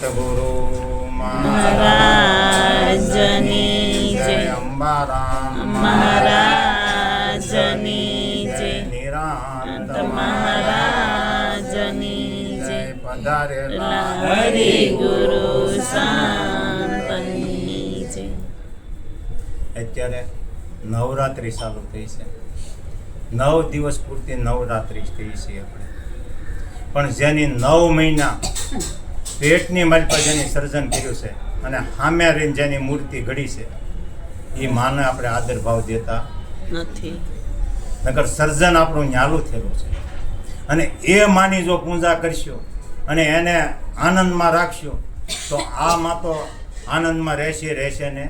ગુરુ મહારાજની જય. અંબારામ મહારાજની જય નિરાંત મહારાજની જય પધારેલા હરિ ગુરુ શાંતની જય અત્યારે નવરાત્રિ ચાલુ થઈ છે. નવ દિવસ પૂરતી નવરાત્રિ થઈ છે આપણે. પણ જેની નવ મહિના પેટની પાસે જેની સર્જન કર્યું છે અને સામે રહીને જેની મૂર્તિ ઘડી છે એ માને આપણે આદર ભાવ દેતા. નથી. નગર સર્જન આપણું ન્યાલું થયેલું છે. અને એ માની જો પૂજા કરશો અને એને આનંદમાં રાખશો તો આ માં તો આનંદમાં રહેશે રહેશે ને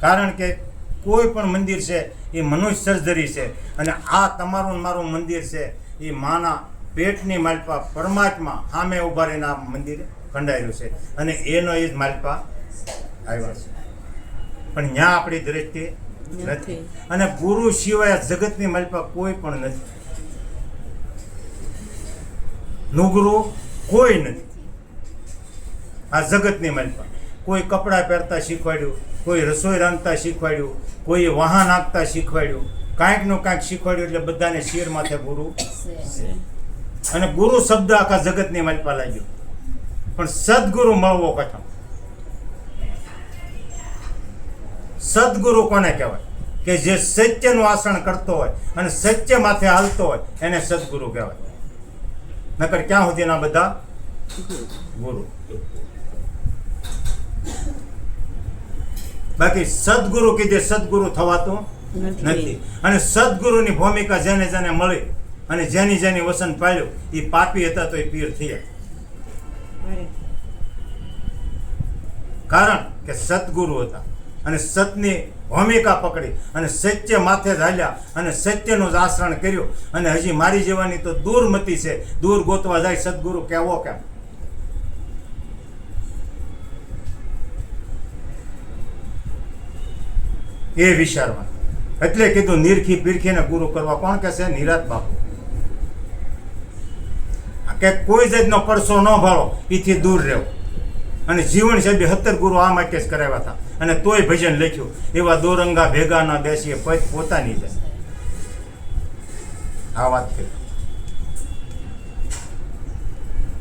કારણ કે કોઈ પણ મંદિર છે એ મનુષ્ય સર્જરી છે અને આ તમારું મારું મંદિર છે એ માના પેટની માલપા પરમાત્મા સામે ઊભા રહીને આ મંદિર ખંડાયેલું છે. અને એનો એ જ માલપા આવ્યા છે. પણ ત્યાં આપણી દ્રષ્ટિએ નથી. અને ગુરુ સિવાય જગતની માલપા કોઈ પણ નથી. નુગરું કોઈ નથી. આ જગતની માલપા. કોઈ કપડાં પહેરતા શીખવાડ્યું કોઈ રસોઈ રાંધતા શીખવાડ્યું કોઈ વાહન આપતા શીખવાડ્યું કાંઈકનું કાંઈક શીખવાડ્યું એટલે બધાને શિર માથે ગુરુ અને ગુરુ શબ્દ આખા જગતની માલપા લાગ્યો. પણ સદગુરુ મળવો કથમ સદગુરુ કોને કહેવાય? કે જે સત્યનું આસન કરતો હોય અને સત્ય માથે હાલતો હોય એને સદગુરુ કહેવાય. નકર ક્યાં સુધી ના બધા? ગુરુ. બાકી સદગુરુ કીધે સદગુરુ થવાતું નથી. અને સદગુરુની ભૂમિકા જેને જેને મળી અને જેની જેની વસન પાડ્યું એ પાપી હતા તો એ પીર થયા. કારણ કે સદગુરુ હતા અને સતની ભૂમિકા પકડી અને સત્ય માથે ઝાલ્યા અને સત્યનું જ આચરણ કર્યું. અને હજી મારી જેવાની તો દૂર મતી છે. દૂર ગોતવા જાય સદગુરુ કેવો કેમ? એ વિચારવા એટલે કીધું નિરખી પીરખીને ગુરુ કરવા. કોણ કહેશે નિરાત બાપુ. કે કોઈ જાતનો પરસો ન ભાળો એથી દૂર રહેવો. અને જીવન સાહેબે હતર ગુરુ આ માટે જ કરાવ્યા હતા. અને તોય ભજન લખ્યું. એવા દોરંગા ભેગા ના બેસીએ, પદ પોતાની જ આ વાત કરી.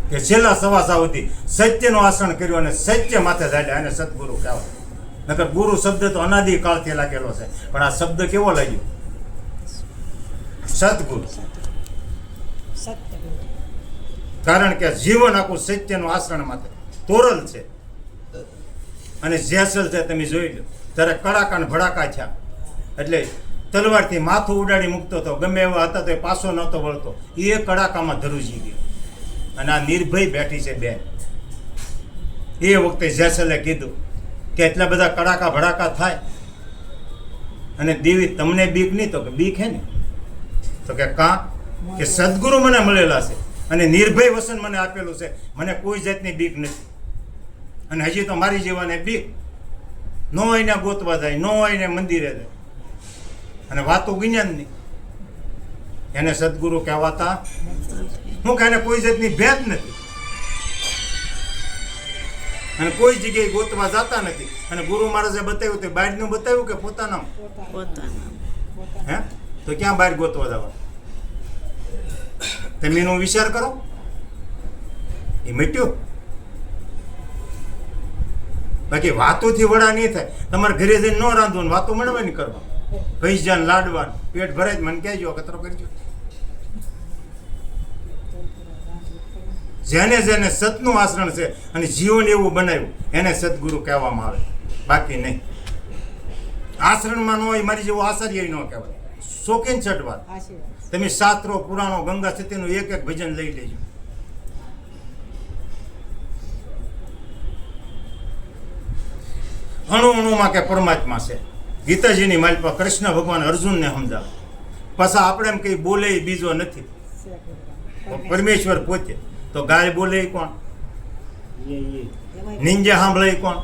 કે છેલ્લા સવા સાવથી સત્યનું આસન કર્યું અને સત્ય માથે ચાલ્યા અને સદગુરુ કહેવાય. નકર ગુરુ શબ્દ તો અનાદિ કાળથી લાગેલો છે. પણ આ શબ્દ કેવો લાગ્યો? સદગુરુ. કારણ કે જીવન આખું સત્યનું આચરણ માટે તોરલ છે. અને જેસલ છે તમે જોઈ લો. ત્યારે કડાકા અને ભડાકા થયા. એટલે તલવારથી માથું ઉડાડી મૂકતો હતો. ગમે એવા હતા તો એ પાછો નહોતો વળતો. એ કડાકામાં ધરુજી ગયો. અને આ નિર્ભય બેઠી છે બેન. એ વખતે જેસલે કીધું કે એટલા બધા કડાકા ભડાકા થાય. અને દેવી તમને બીક નહીં તો કે બીક હે ને? તો કે કા? કે સદગુરુ મને મળેલા છે. અને નિર્ભય વસન મને આપેલું છે. મને કોઈ જાતની બીક નથી. અને હજી તો મારી જેવાને બીક નો એને ગોતવા જાય નો આવીને મંદિરે જાય. અને વાતો જ્ઞાનની એને સદગુરુ કહેવાતા હું કે એને કોઈ જાતની ભેદ નથી. અને કોઈ જગ્યાએ ગોતવા જતા નથી. અને ગુરુ મહારાજે બતાવ્યું તે બાયડનું બતાવ્યું કે પોતાના પોતાના હે? તો ક્યાં બહાર ગોતવા જવા તમે એનો વિચાર કરો. એ મટ્યું. બાકી વાતોથી વડા નહીં થાય. તમારે ઘરે જઈને ન રાંધવું ને વાતો મળવાની કરવા. ભૈજાન લાડવાન. પેટ ભરાય મને કહેજો કચરો કરજો જેને જેને સતનું આચરણ છે અને જીવન એવું બનાવ્યું, એને સદગુરુ કહેવામાં આવે. બાકી નહીં. આચરણમાં ન હોય, મારી જેવું આચાર્ય ન કહેવાય. શોખીન છઠ તમે શાસ્ત્રો પુરાણો ગંગા સ્થિતિનું એક એક ભજન લઈ લેજો. અણુ અણુમાં કે પરમાત્મા છે. ગીતાજીની માલિપા કૃષ્ણ ભગવાન અર્જુનને સમજાવે. પાછા આપણે એમ કઈ બોલે બીજો નથી. પરમેશ્વર પોતે. તો ગાય બોલે કોણ? નિંજા સાંભળે કોણ?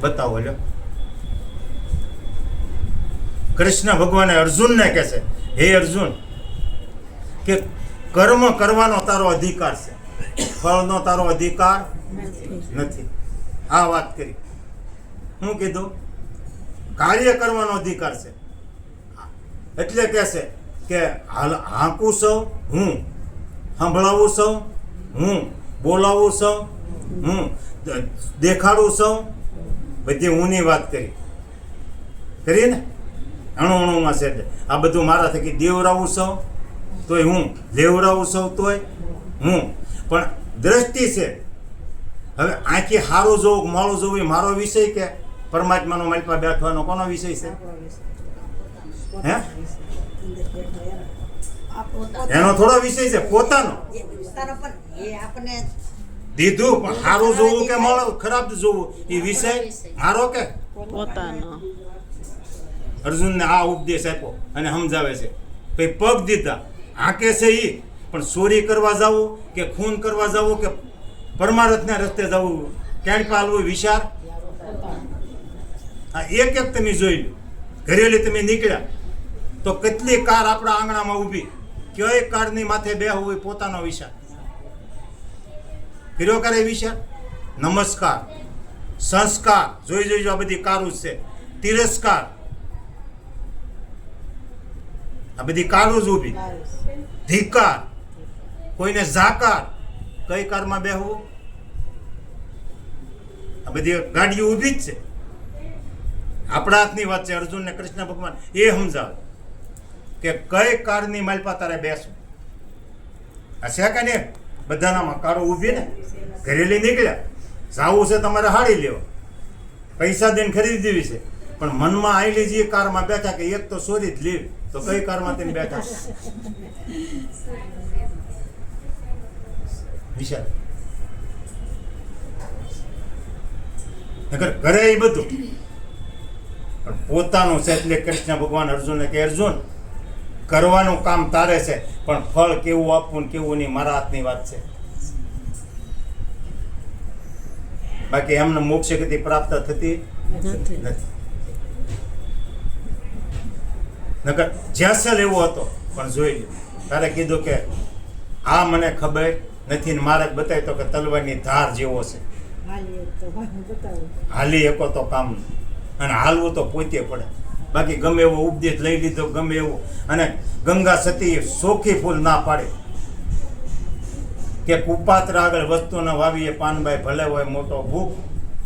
બતાવો લ્યો. કૃષ્ણ ભગવાને અર્જુનને કહે છે, હે અર્જુન, કે કર્મ કરવાનો તારો અધિકાર છે. ફળનો તારો અધિકાર નથી. આ વાત કરી. હું કીધું, કાર્ય કરવાનો અધિકાર છે. એટલે કહે છે કે, હાલ હાંકું સૌ હું સંભળાવું સૌ હું બોલાવું સૌ હું દેખાડું સૌ બધી હુંની વાત કરી. કરી ને? અણુ અણુમાં છે આ બધું મારા થકી દેવરાવું સૌ તોય હું લેવરાવું સૌ તોય હું. પણ દ્રષ્ટિ છે. હવે આંખી સારું જોવું મોડું જોવું એ મારો વિષય કે પરમાત્માનો માલપા બેઠવાનો કોનો વિષય છે? હે? એનો થોડો વિષય છે, પોતાનો. દીધું, પણ સારું જોવું કે મળો ખરાબ જોવું, એ વિષય મારો કે? પોતાનો. અર્જુનને આ ઉપદેશ આપ્યો અને સમજાવે છે. ભાઈ, પગ દીધા. હાંકે છે એ પણ ચોરી કરવા જવું કે ખૂન કરવા જવું કે પરમારથના રસ્તે જવું ક્યાંય પાલવું વિચાર? આ એક એક તમે જોઈ લો. ઘરેલી તમે નીકળ્યા. તો કેટલી કાર આપણા આંગણામાં ઊભી? કયો કારની માથે બેહવું હોય પોતાનો વિચાર? કર્યો કરે વિચાર? નમસ્કાર. સંસ્કાર. જોઈ જોઈ જો આ બધી કારું છે. તિરસ્કાર. આ બધી કારું જ ઊભી. ધિકાર કોઈને ઝાકાર કઈ કારમાં બેહવું? આ બધી ગાડીઓ ઊભી જ છે. આપણા હાથની વાત છે અર્જુન ને કૃષ્ણ ભગવાન એ સમજાવે કે કઈ કારની માલપા તારે બેસવું? આ છે કે નહીં? બધાનામાં કારો ઊભી ને ઘરેલી નીકળ્યા. જાવું છે તમારે હાડી લેવા. પૈસા દઈને ખરીદી દેવી છે. પણ મનમાં આવેલી જે કારમાં બેઠા કે એક તો સોરી જ લીડ તો કઈ કારમાં તેને બેઠા? વિશાલ. નગર કરે એ બધું. પણ પોતાનું છે એટલે કૃષ્ણ ભગવાન અર્જુનને કે અર્જુન કરવાનું કામ તારે છે પણ ફળ કેવું આપવું કેવું નહીં મારા હાથની વાત છે. બાકી એમને મોક્ષ ગતિ પ્રાપ્ત થતી નથી. નકર જેસલ એવો હતો પણ જોઈ લો તારે કીધું કે આ મને ખબર નથી ને મારે બતાવી તો કે તલવારની ધાર જેવો છે. હાલી એકો તો કામ. અને હાલવું તો પોતે પડે. બાકી ગમે એવો ઉપદેશ લઈ લીધો ગમે એવો. અને ગંગા સતી સોખી ફૂલ ના પાડે. કે કુપાત્ર આગળ વસ્તુ ન વાવીએ પાનભાઈ ભલે હોય મોટો ભૂખ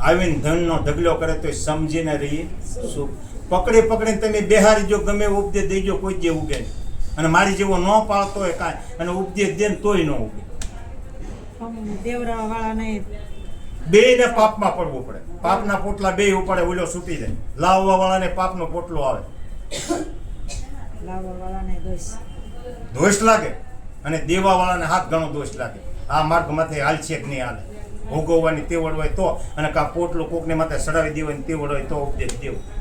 આવીને ધનનો ઢગલો કરે તો સમજીને રહીએ. સુખ પકડી પકડીને તમે બેહારી જો ગમે ઉપદેશ દેજો કોઈ જે ઉગે નહીં. અને મારી જેવો ન પાળતો હોય કાંઈ અને ઉપદેશ દે ને તોય ન ઉગે. દેવરા વાળા ને પાપમાં પડવું પડે. પાપના પોટલા બે ઉપાડે ઓલો છૂટી જાય. લાવવા વાળાને પાપનો પોટલો આવે. દોષ. લાગે. અને દેવા વાળાને હાથ ઘણો દોષ લાગે. આ માર્ગ હાલ છે કે નહીં હાલે? ભોગવવાની તેવડ હોય તો. અને કા પોટલો કોકને માથે સડાવી દેવાની તેવડ હોય તો ઉપદેશ દેવું.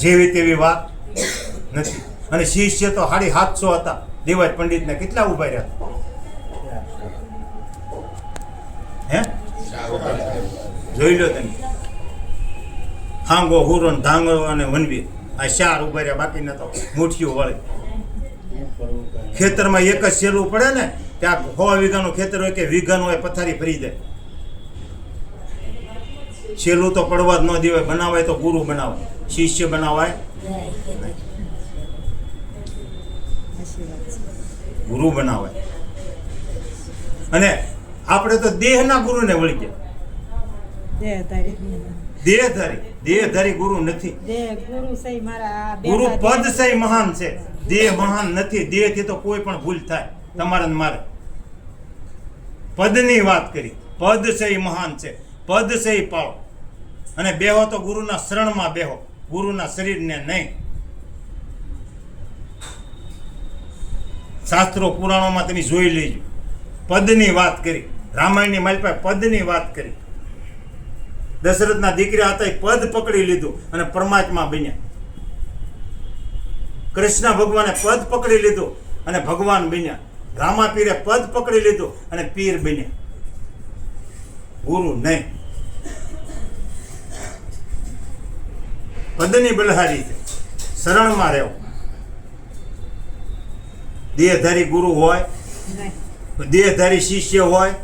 જેવી તેવી વાત નથી. અને શિષ્ય તો સાડી સાતસો હતા. દેવાજ પંડિતને કેટલા ઊભા રહ્યા? હે? જોઈ લો તમે. હાંગો હુરો ધાંગો અને વનવી આ ચાર ઊભા રહ્યા બાકીના તો મુઠીઓ વળે. ખેતરમાં એક જ સેલું પડે ને, ત્યાં સો વીઘાનું ખેતર હોય કે વીઘાનું હોય, પથારી ફરી જાય સેલું તો પડવા જ ન દેવાય. બનાવાય તો ગુરુ બનાવાય શિષ્ય બનાવાય. ગુરુ બનાવાય. અને આપણે તો દેહના ગુરુને વળી ગયા. દેહ દેહધારી. દેહધારી ગુરુ નથી. ગુરુ પદ સહી મહાન છે. દેહ મહાન નથી. દેહથી તો કોઈ પણ ભૂલ થાય. તમારે મારે. પદની વાત કરી. પદ સહી મહાન છે. પદ સહી પાળો. અને બેહો તો ગુરુના શરણમાં બેહો. ગુરુના શરીરને નહીં. શાસ્ત્રો પુરાણોમાં તમે જોઈ લેજો. પદની વાત કરી. રામાયણની માલપા પદની વાત કરી. દશરથના દીકરા હતા એ પદ પકડી લીધું અને પરમાત્મા બન્યા. કૃષ્ણ ભગવાને પદ પકડી લીધું અને ભગવાન બન્યા. રામા પીરે પદ પકડી લીધું અને પીર બન્યા. ગુરુ નહીં. પદની બલહારી છે. શરણમાં રહેવું. દેહધારી ગુરુ હોય દેહધારી શિષ્ય હોય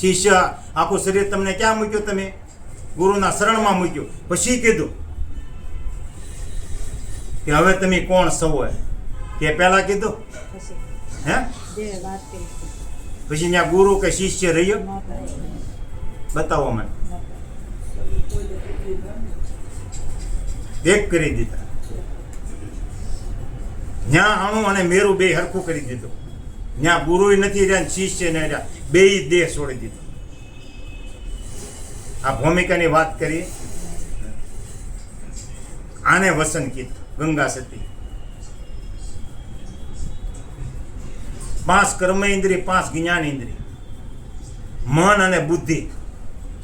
શિષ્ય આખું શરીર તમને ક્યાં મૂક્યું તમે? ગુરુના શરણમાં મૂક્યું. પછી કીધું કે હવે તમે કોણ સૌ હોય કે પહેલા કીધું? હે? પછી ત્યાં ગુરુ કે શિષ્ય રહ્યો? બતાવો મને. એક કરી દીધા. ન્યા અણુ અને મેરુ બે હરખું કરી દીધું. ત્યાં ગુરુ નથી રહ્યા શિષ્ય ને રહ્યા. બે દેહ છોડી દીધો. આ ભૂમિકાની વાત કરી આને વસન કીધું, ગંગા સતી. પાંચ કર્મ ઇન્દ્રિય, પાંચ જ્ઞાન ઇન્દ્રિય. મન અને બુદ્ધિ,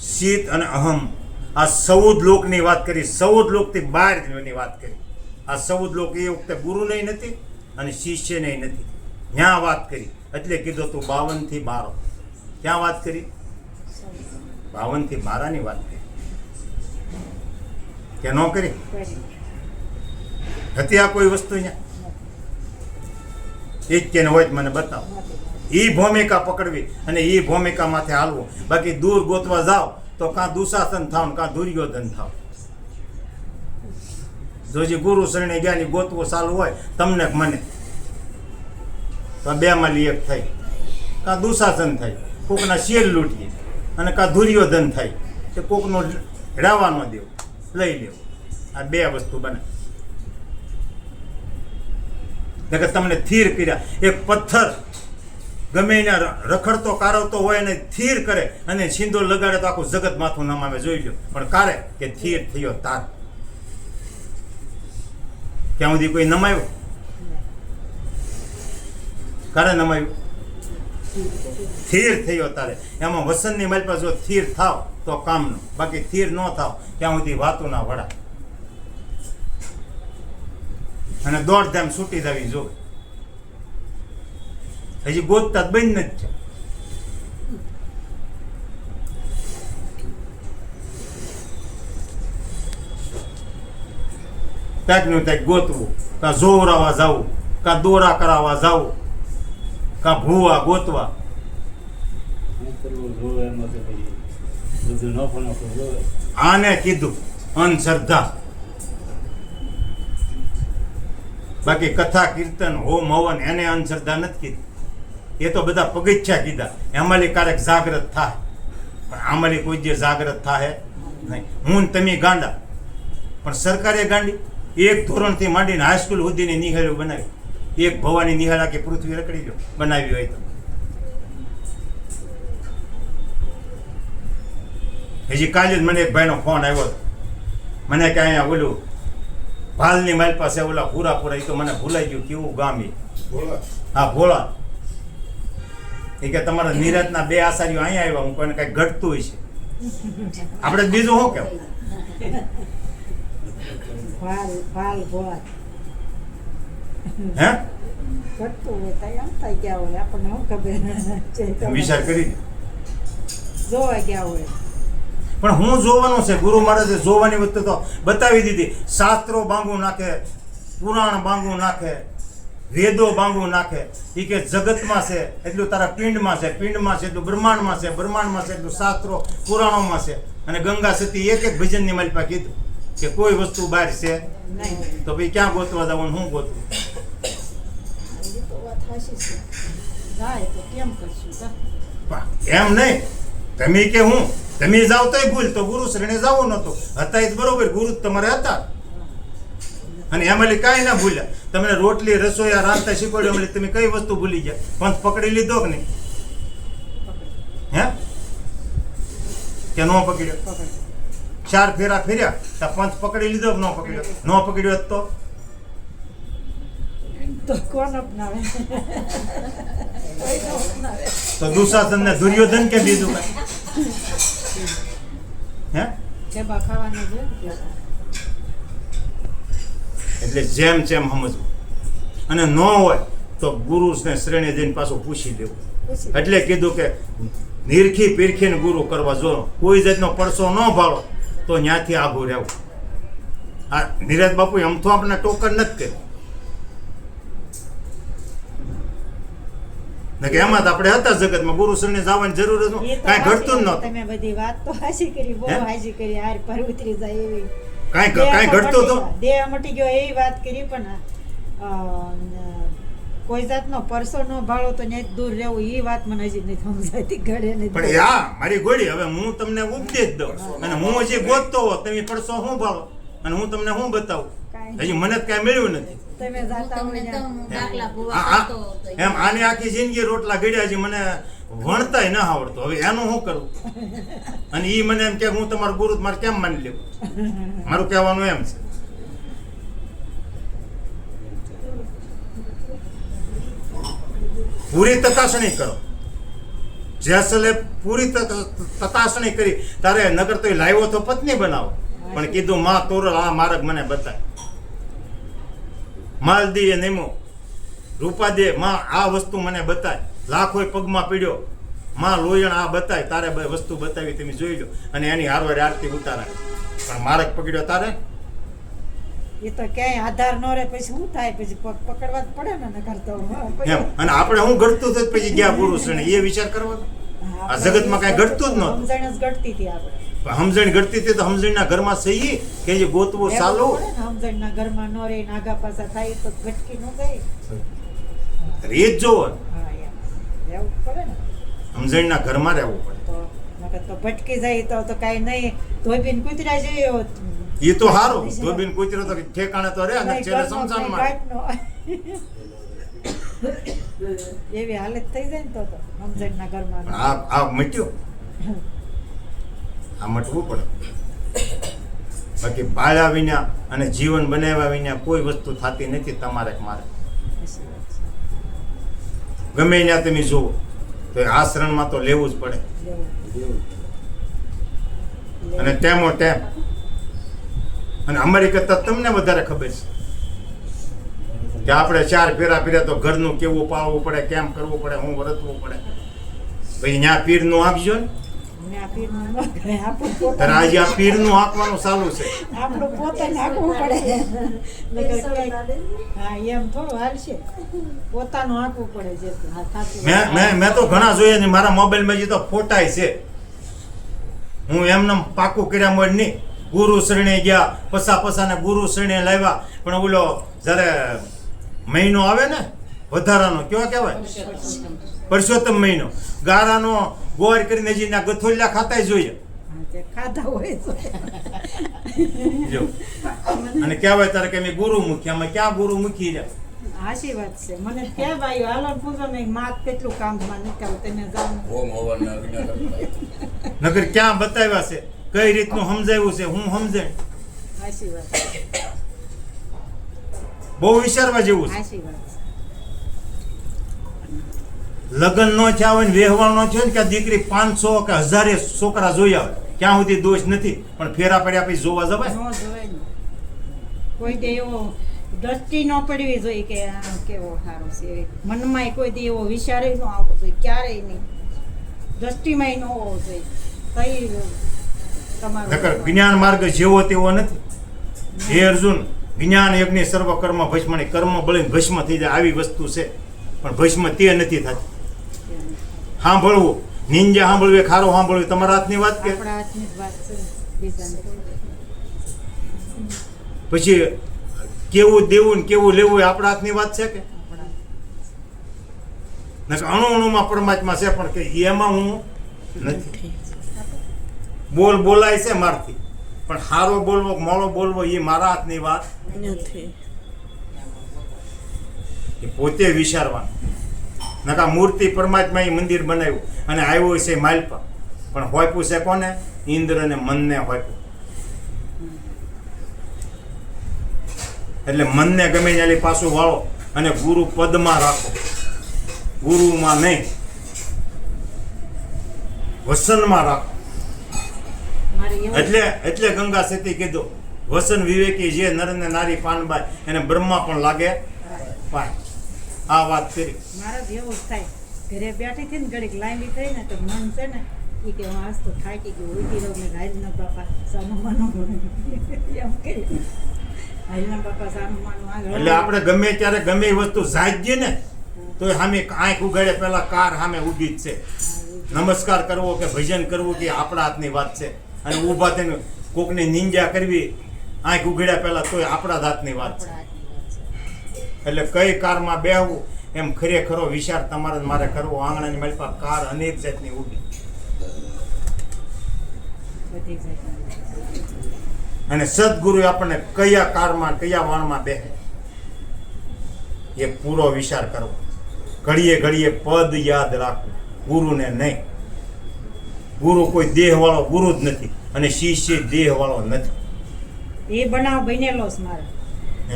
શીત અને અહમ. આ સૌદ લોકની વાત કરી, સૌદ લોકથી બહારની વાત કરી. આ સૌદ લોક એ વખતે ગુરુ નહીં નથી અને શિષ્ય નહીં નથી. ત્યાં વાત કરી. એટલે કીધું તું બાવનથી મારો ક્યાં વાત કરી? બાવનથી મારાની વાત કરી. કે ન કરી? હતી આ કોઈ વસ્તુ અહીંયા? એક કે હોય મને બતાવો. એ ભૂમિકા પકડવી અને એ ભૂમિકા માથે હાલવું. બાકી દૂર ગોતવા જાઓ. તો કાં દુશાસન થાવ કાં દુર્યોધન થાવ? જો ગુરુ શરણે જ્ઞાની ગોતવું ચાલુ હોય, તમને મને? તો બે માંથી એક થઈ. કાં દુશાસન થાય કોકના શેર લૂંટીએ અને કાં દુર્યોધન થાય કે કોકનો રાવાનો દેવ, લઈ લેવો. આ બે વસ્તુ બને. કે તમને થીર કર્યા. એક પથ્થર ગમે એના રખડતો, કારવતો હોય અને થીર કરે અને સિંદો લગાડે તો આખું જગત માથું નમાવે જોઈ લો પણ કારે કે થીર થયો તાર. ક્યાં સુધી કોઈ નમાયું? કારે નમાયું? થીર થયો તારે. એમાં વસંતની પાસે જો થીર થાવ તો કામનું. બાકી થીર ન થાવ, ત્યાં સુધી વાતો ના વડા અને દોડધામ છૂટી જવી જો. હજી ગોતતા જ બંધ નથી છે કાંઈકનું કાંઈક ગોતવું કાં જોવરાવા જવું કા દોરા કરાવવા જવું કા ભૂવા ગોતવા. કરવું આને કીધું અંધશ્રદ્ધા બાકી કથા કીર્તન હોમ હવન એને અંધશ્રદ્ધા નથી કીધી. એ તો બધા પગથિયા કીધા. એમાંલી ક્યારેક જાગ્રત થાય. પણ આમાંલી કોઈ જે જાગ્રત થાય નહીં. હું તમે ગાંડા. પણ સરકારે ગાંડી એક ધોરણથી માંડીને હાઈસ્કૂલ સુધીની નિહાળ્યું બનાવી. એક ભવાની નિહાળા કે પૃથ્વી રખડી લો. બનાવી હોય તો. હજી કાલે જ મને એક ભાઈનો ફોન આવ્યો હતો. મને કે અહીંયા ઓલું ભાલની મારી પાસે ઓલા પૂરાપુરા એ તો મને ભૂલાઈ ગયું. કેવું ગામ એ? હા ભોળા. એ કે તમારા નિરાતના બે આસારીઓ અહીંયા આવ્યા હું કોઈને કઈ ઘટતું હોય છે આપણે બીજું શું કેવું? પણ હું જોવાનું છે ગુરુ મહારાજે જોવાની વખતે તો બતાવી દીધી. શાસ્ત્રો બાંગુ નાખે પુરાણ બાંગુ નાખે વેદો બાંગું નાખે. એ કે જગતમાં છે એટલું તારા પિંડમાં છે પિંડમાં છે એટલું બ્રહ્માંડમાં છે બ્રહ્માંડમાં છે એટલું શાસ્ત્રો પુરાણોમાં છે. અને ગંગા સતી એક એક ભજનની માલિપા કીધું કે કોઈ વસ્તુ બહાર છે તો ભાઈ ક્યાં ગોતવા જવું હું શું ગોતવું તો તો એમ નહીં. તમે કે હું? તમે જાવ તોય ભૂલ. તો ગુરુ શ્રેણી જવું નતું હતા એ બરોબર. ગુરુ તમારે હતા. અને એમાં કાંઈ ના ભૂલ્યા. તમને રોટલી રસોઈયા રાંધતા શીખવાડ્યો એમાં તમે કઈ વસ્તુ ભૂલી ગયા? પંથ પકડી લીધો કે નહીં? હે? કે ન પકડ્યો? ચાર ફેરા ફેર્યા તો પંથ પકડી લીધો કે ન પકડ્યો? ન પકડ્યો તો? તો દુશાસન ને દુર્યોધન કે બીજું હે? એટલે જેમ જેમ સમજવું. અને ન હોય તો ગુરુને શ્રેણી દઈને પાછું પૂછી લેવું. એટલે કીધું કે નિરખી પીરખીને ગુરુ કરવા જો કોઈ જાતનો પડસો ન ભાળો તો ત્યાંથી આઘું રહેવું. આ નીરજ બાપુ એમ તો આપણે ટોકન નથી કર્યું કે એમાં આપણે હતા જગતમાં ગુરુ શરણે જવાની જરૂર જ કાંઈ ઘટતું જ નહોતું. તમે બધી વાત તો હાજી કરી બહુ હાજી કરી હાર પર ઉતરી જાય એવી. કાંઈ દેહ ઘટતો તો. દેહ મટી ગયો એવી વાત કરી પણ કોઈ જાતનો પરસો ન ભાળો તો ને દૂર રહેવું એ વાત મને હજી નહીં સમજાતી ઘડે નહીં પણ આ મારી ગોળી હવે હું તમને ઉપદેશ દઉં. અને હું હજી ગોતતો હોત તમે પડશો હું ભાળો? અને હું તમને હું બતાવું? કાંઈ હજી મને જ કાંઈ મળ્યું નથી. તમે જાતા હોય. એમ આની આખી જિંદગી રોટલા ગળ્યા છે મને વણતાય ન આવડતું. હવે એનું શું કરું? અને ઈ મને એમ કે હું તમારો ગુરુ મારે કેમ માની લેવું? મારું કહેવાનું એમ છે. પૂરી તકાસણી કરો. જેસલે પૂરી તકાસણી કરી તારે નગર તો લાવ્યો તો પત્ની બનાવો. પણ કીધું માં તોરલ આ માર્ગ મને બતાય. માલદી એ નિમો. રૂપાદે માં આ વસ્તુ મને બતાય. લાખોય પગમાં પીડ્યો. માં લોયણ આ બતાય. તારે વસ્તુ બતાવી તમે જોઈ લો. અને એની હારવાર આરતી ઉતારા પણ માર્ગ પકડ્યો તારે? એ તો ક્યાંય આધાર ન રહે પછી શું થાય? પછી પકડવા પડે ને નકર તો એમ. અને આપણે હું ઘડતું તો પછી ગયા પુરુષ ને? એ વિચાર કરવાનો? આ જગતમાં કાંઈ ઘટતું જ નહોતું. સમજણ જ ઘટતી હતી આપણે. પણ સમજણ ઘડતી હતી તો સમજણના ઘરમાં સહી કે જે ગોતવો સાલો. સમજણના ઘરમાં નો રે નાગા પાસા થાય તો ઘટકી ન જાય રીત જોવો. રહેવું પડે ને. સમજણના ઘરમાં રહેવું પડે. તો ભટકી જાય તો તો કાઈ નહીં. ધોબીન કૂતરા જેવી એ તો સારું ધોબીન કૂતરો તો ઠેકાણે તો રહે અને ઘરનો, સમસાનમાં એવી હાલત થઈ જાય ને તો તો સમજણના ઘરમાં આ આ મટ્યું. આ મટવું પડે. બાકી પાળ્યા વિના અને જીવન બનાવ્યા વિના કોઈ વસ્તુ થતી નથી, તમારે મારે. ગમે ત્યાં તમે જુઓ, તો આશ્રમમાં તો લેવું જ પડે. અને ટેમો ટેમ અને અમારી કરતાં તમને વધારે ખબર છે કે આપણે ચાર ફેરા ફેર્યા તો ઘરનું કેવું પાળવું પડે, કેમ કરવું પડે, હું વરતવું પડે. પછી ત્યાં પીરનું આપજો ને. અમને આ પીરનું ન આપવાનું ચાલુ છે. આપણું પોતે નાખવું પડે. હા એમ થોડું હાલશે. પોતાનું આપવું પડે છે. મેં મેં મેં તો ઘણા જોઈએ ને મારા મોબાઈલમાં જે તો ફોટાય છે. હું એમને પાકું કર્યા મોડ નહીં ગુરુ શ્રેણી ગયા પસા પસાને ગુરુ શ્રેણી લાવ્યા. પણ ઓલો જ્યારે મહિનો આવે ને વધારાનો. કેવા કહેવાય? પરસોત્તમ મહિનો. ગારાનો ગોળ કરીને હજી ના ગથોલિયા ખાતાય જોઈએ. ખાધા હોય જો. અને કહેવાય તારે કે મેં ગુરુ મૂક્યા અમે ક્યાં ગુરુ મુખી રહ્યા? હાચી વાત છે. મને ક્યાં ભાઈ હાલો પૂછો ને માત કેટલું કામમાં તમે જાઓ. નગર ક્યાં બતાવ્યા છે? કઈ રીતનું સમજાવ્યું છે? હું સમજણ વાત બહુ વિચારવા જેવું છે. વાત. લગ્ન નો થયા હોય ને વ્યવહાર નો થયો ને કે દીકરી પાંચસો કે હજારે છોકરા જોઈ આવે ક્યાં સુધી દોષ નથી. પણ ફેરા પડ્યા પછી જોવા જવાય? કોઈ દે એવો દ્રષ્ટિ ન પડવી જોઈએ કે કેવો સારો છે. મનમાં કોઈ દી એવો વિચાર ન આવવો જોઈએ. ક્યારેય નહીં. દ્રષ્ટિમાં ન હોવો જોઈએ. કઈ તમારો જ્ઞાન માર્ગ જેવો તેવો નથી. હે અર્જુન જ્ઞાન યજ્ઞ સર્વ કર્મ ભસ્મની કર્મ બળીને ભસ્મ થઈ જાય. આવી વસ્તુ છે. પણ ભસ્મ તે નથી થતી. સાંભળવું. નિંજા સાંભળવી ખારો સાંભળવી. તમારા હાથની વાત કે? પછી કેવું દેવું ને કેવું લેવું એ આપણા હાથની વાત છે કે? અણુ અણુમાં પરમાત્મા છે પણ કે એમાં હું નથી. બોલ બોલાય છે મારથી. પણ સારો બોલવો મોળો બોલવો એ મારા હાથની વાત. નથી. પોતે વિચારવાનું. નકા મૂર્તિ પરમાત્મા એ મંદિર બનાવ્યું અને આવ્યો છે માલપા. પણ હોયપું છે કોને? ઇન્દ્ર અને મનને હોયપું. એટલે મનને ગમે ત્યાંથી પાછું વાળો અને ગુરુ પદમાં રાખો. ગુરુમાં નહીં. વસનમાં રાખો. એટલે એટલે ગંગા સતી કીધું વસન વિવેકી જે નર ને નારી પાનબાઈ એને બ્રહ્મા પણ લાગે પાય આ વાત કરી. મારે જ એવું જ થાય. ઘરે બેઠી હતી ને ઘડીક લાંબી થઈ ને તો મન છે ને એ કે હું આજ તો થાકી ગયું ઉઠી રહું મેં હાલના બાપા સાનુમાનું એમ કે બાપા એટલે આપણે ગમે ત્યારે ગમે એ વસ્તુ જાગીએ ને તો સામે આંખ ઉગાડે પેલા કાર સામે ઊભી જ છે. નમસ્કાર કરવો કે ભજન કરવું કે આપણા હાથની વાત છે. અને ઊભા થઈને કોકની નિંજા કરવી આંખ ઉઘડ્યા પહેલાં તોય આપણા હાથની વાત છે. એટલે કઈ કારમાં બેહવું એમ ખરેખરો વિચાર તમારે મારે કરવો. આંગણાની મળતા કાર અનેક જાતની ઊભી અને સદગુરુ આપણને કયા કારમાં કયા વાણમાં બેહે? એ પૂરો વિચાર કરવો. ઘડીએ ઘડીએ પદ યાદ રાખવું. ગુરુને નહીં. ગુરુ કોઈ દેહ વાળો ગુરુ જ નથી અને શિષ્ય દેહ વાળો નથી. એ બનાવ બનેલો છે મારે.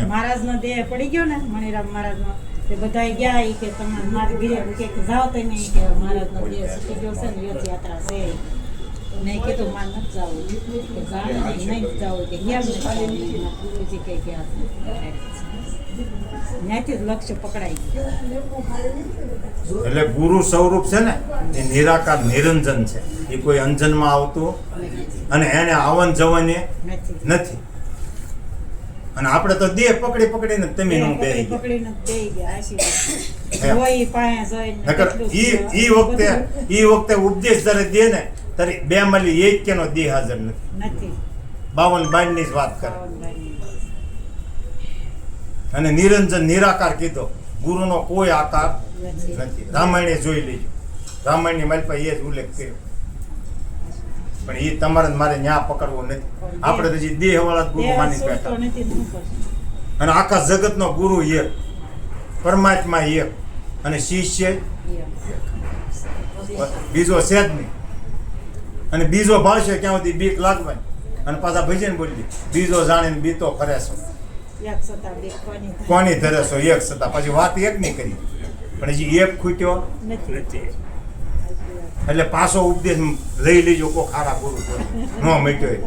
મહારાજનો દેહ પડી ગયો ને મણિરામ મહારાજનો તે બધા ગયા એ કે તમે મારી ગીરે કે જાઓ તમે કે મહારાજનો દેહ છૂટી ગયો છે ને રથયાત્રા છે. મેં કીધું માર નથી જાવું. કે જાણે નહીં જાવું કે ગયા ગુરુજી કઈ ગયા ત્યાંથી જ લક્ષ્ય પકડાઈ એટલે ગુરુ સ્વરૂપ છે ને એ નિરાકાર નિરંજન છે. એ કોઈ અંજનમાં આવતું અને એને આવન જવને નથી. અને આપણે તો દેહ પકડી પકડીને તમે નું બે પકડીને બે ગયા એમ. જોઈ જોઈને ઈ ઈ વખતે ઈ વખતે ઉપદેશ જ્યારે દે ને ત્યારે બે મળી એક કેનો દેહ હાજર નથી. બાવન બાણની જ વાત કરે. અને નિરંજન નિરાકાર કીધો ગુરુનો કોઈ આકાર નથી. નથી. રામાયણે જોઈ લેજો રામાયણની મારી પાસે એ જ ઉલ્લેખ કર્યો. પણ એ તમારે મારે ન્યા પકડવો નથી. આપણે તો હજી દેહ વાળા ગુરુ માની બેઠા? અને આખા જગતનો ગુરુ એક પરમાત્મા એક અને શિષ્ય બીજો છે જ નહીં. અને બીજો ભાવશે ક્યાં સુધી? બીક લાગવાની. અને પાછા ભજન બોલી બીજો જાણીને બીતો ફરે છે. સતા કોની. ધરે? છો? એક છતાં પછી વાત એક નહીં કરી. પણ હજી એક ખૂટ્યો નથી. એટલે પાછો ઉપદેશ લઈ લેજો કો ખારા ગુરુ. ન મટ્યો એ.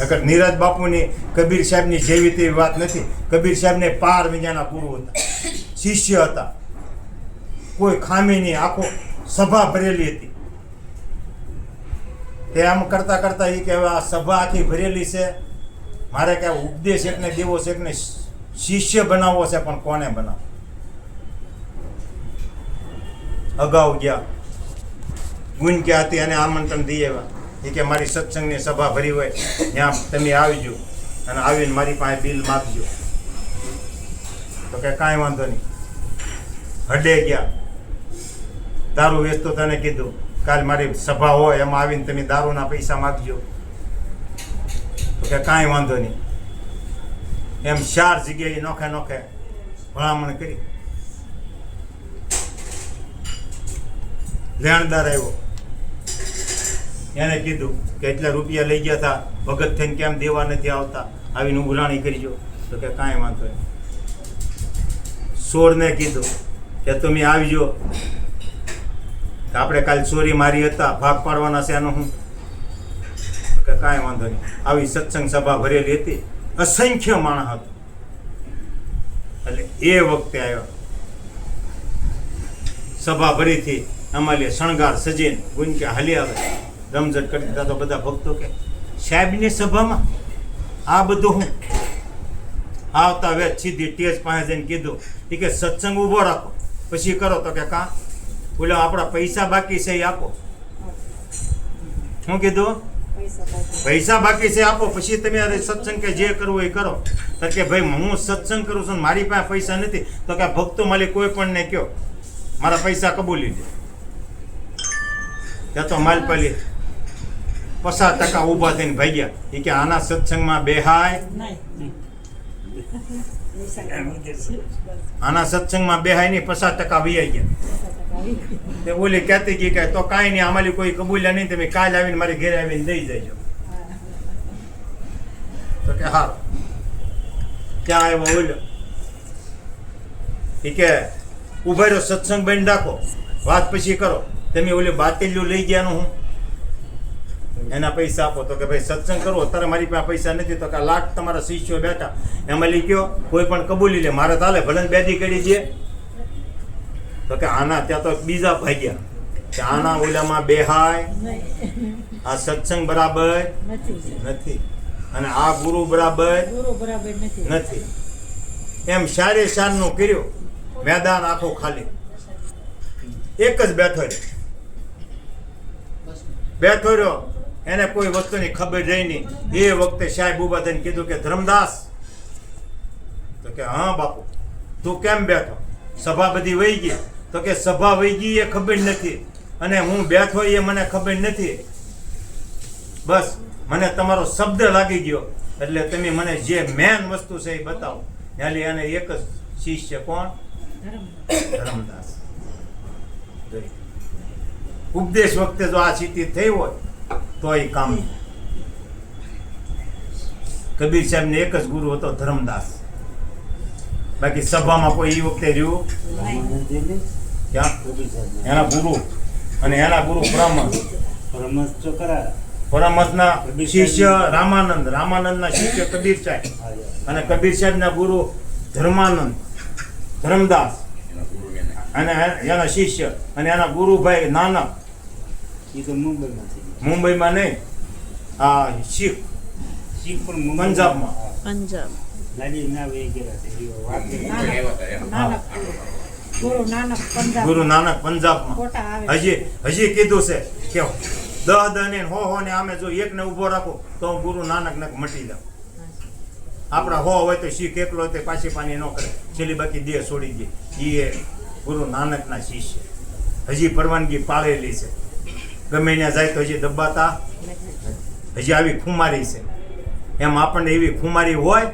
નકર નીરજ બાપુની કબીર સાહેબની જેવી તેવી વાત નથી. કબીર સાહેબને પાર વિજ્ઞાના ગુરુ હતા. શિષ્ય હતા. કોઈ ખામી નહીં, આખો સભા ભરેલી હતી. તે આમ કરતા કરતા એ કે આ સભા આખી ભરેલી છે. મારે કે ઉપદેશ એકને, દેવો છે એકને, શિષ્ય બનાવવો છે, પણ કોને બનાવવો? અગાઉ ગયા. ક્યાં હતી અને આમંત્રણ દઈ આવ્યા એ કે મારી સત્સંગની સભા ભરી હોય, ત્યાં તમે આવજો અને આવીને મારી પાસે બિલ માગજો. તો કે કાંઈ વાંધો નહીં. હડે ગયા. દારૂ વેચતો તને કીધું, કાલ મારી સભા હોય, એમાં આવીને તમે દારૂના પૈસા માગજો. તો કે કાંઈ વાંધો નહીં. એમ ચાર જગ્યાએ નોખે નોખે ભલામણ કરી. લેણદાર આવ્યો. એને કીધું કે એટલા રૂપિયા લઈ ગયા હતા ભગત થઈને કેમ દેવા નથી આવતા? આવીને ઉઘરાણી કરજો તો કે કાંઈ વાંધો નહીં. સોરને કીધું કે તમે આવજો. આપણે કાલ ચોરી મારી હતા, ભાગ પાડવાના છે એનો હું. કે કાંઈ વાંધો નહીં. આવી સત્સંગ સભા ભરેલી હતી. અસંખ્ય માણસ હતું. એટલે એ વખતે આવ્યો. સભા ભરીથી અમારે શણગાર સજીન ગુંજકે હાલી આવે. રમઝટ કરતા તો બધા ભક્તો કે સાહેબની સભામાં આ બધું હું? આવતા વેત સીધી ટેજ પાસે જઈને કીધું એ કે સત્સંગ ઊભો રાખો. પછી કરો તો કે કા? બોલો આપણા પૈસા બાકી છે એ આપો. શું કીધું? પૈસા બાકી. છે આપો. પછી તમે અરે સત્સંગ કે જે કરવું એ કરો. તો કે ભાઈ હું સત્સંગ કરું છું મારી પાસે પૈસા નથી. તો કે ભક્તો માલી કોઈ પણ ને કયો મારા પૈસા કબૂલી લે. ત્યાં માલપલી પચાસ ટકા ઊભા થઈને ભાગ્યા. એ કે આના સત્સંગમાં બેહાય. આના સત્સંગમાં બેહાય નહીં, પચાસ ટકા વિયાઈ ગયા. તે ઓલી કહેતી ગઈ કે તો કાંઈ નહીં અમારી કોઈ કબૂલ્યા નહીં, તમે કાલ આવીને મારી ઘરે આવીને દઈ જજો. તો કે હા ક્યાં આવ્યો ઓલો. એ કે રહ્યો, સત્સંગ બની રાખો વાત પછી કરો. તમે ઓલી બાતેલીઓ લઈ ગયાનું હું? એના પૈસા આપો. તો કે ભાઈ સત્સંગ કરો અત્યારે મારી પાસે પૈસા નથી તો કે લાખ તમારા શિષ્યો બેઠા. એમાં લઈ ગયો કોઈ પણ કબૂલી લે. મારે તાલે ભલે બેદી કરી દે. તો કે આના ત્યાં તો બીજા ભાગ્યા. કે આના ઓલામાં બેહાય. આ સત્સંગ બરાબર નથી. અને આ ગુરુ બરાબર નથી. એમ સાડે ચારનું કર્યું. મેદાન આખું ખાલી. એક જ બેઠો રહ્યો. બેઠો રહ્યો. એને કોઈ વસ્તુની ખબર રહી નહીં. એ વખતે સાહેબ થઈને કીધું કે, ધર્મદાસ. તો કે, હા બાપુ. તું કેમ બેઠો? સભા બધી વહી ગઈ. તો કે, સભા વહી ગઈ એ ખબર નથી. અને હું બેઠો એ મને ખબર નથી. બસ, મને તમારો શબ્દ લાગી ગયો. એટલે તમે મને જે મેન વસ્તુ છે એ બતાવો. એટલે એને એક જ શિષ્ય કોણ? ધર્મદાસ. ઉપદેશ વખતે જો આ સ્થિતિ થઈ હોય, તો એ કામ કબીર સાહેબને એક જ ગુરુ હતો, ધર્મદાસ. બાકી સભામાં કોઈ એ વખતે રહ્યું? ક્યાં? એના ગુરુ. અને એના ગુરુ બ્રાહ્મણ. પરમહંસના શિષ્ય રામાનંદ. રામાનંદના શિષ્ય કબીર સાહેબ. અને કબીર સાહેબના ગુરુ ધર્માનંદ. ધર્મદાસ. અને એના શિષ્ય. અને એના ગુરુભાઈ નાનક. તો મુંબઈમાં થઈ મુંબઈમાં નહીં? હા શીખ. શીખ પણ પંજાબમાં. પંજાબ. ગાડી ના ગુરુ નાનક પંજાબ. ગુરુ નાનક પંજાબમાં. હજી હજી કીધું છે કે દહ દહ ને હો હો ને આમે જો એકને ઊભો રાખો તો હું ગુરુ નાનક ને મટી દઉં આપણા હો હોય તો શીખ એકલો હોય તો પાછી પાની ન કરે. છેલ્લી બાકી દેહ છોડી દે. એ ગુરુ નાનકના શિષ્ય. હજી પરવાનગી પાળેલી છે. ગમે ત્યાં જાય તો હજી દબાતા. હજી આવી ખુમારી છે. એમ આપણને એવી ખુમારી હોય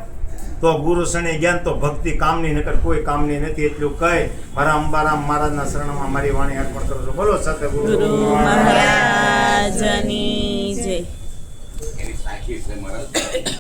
તો ગુરુ શનિ જ્ઞાન તો ભક્તિ કામની નકર કોઈ કામની નથી. એટલું કહે મારા અંબારામ મહારાજના શરણમાં મારી વાણી અર્પણ કરું છું. બોલો સતગુરુ ગુરુ મહારાજની જય.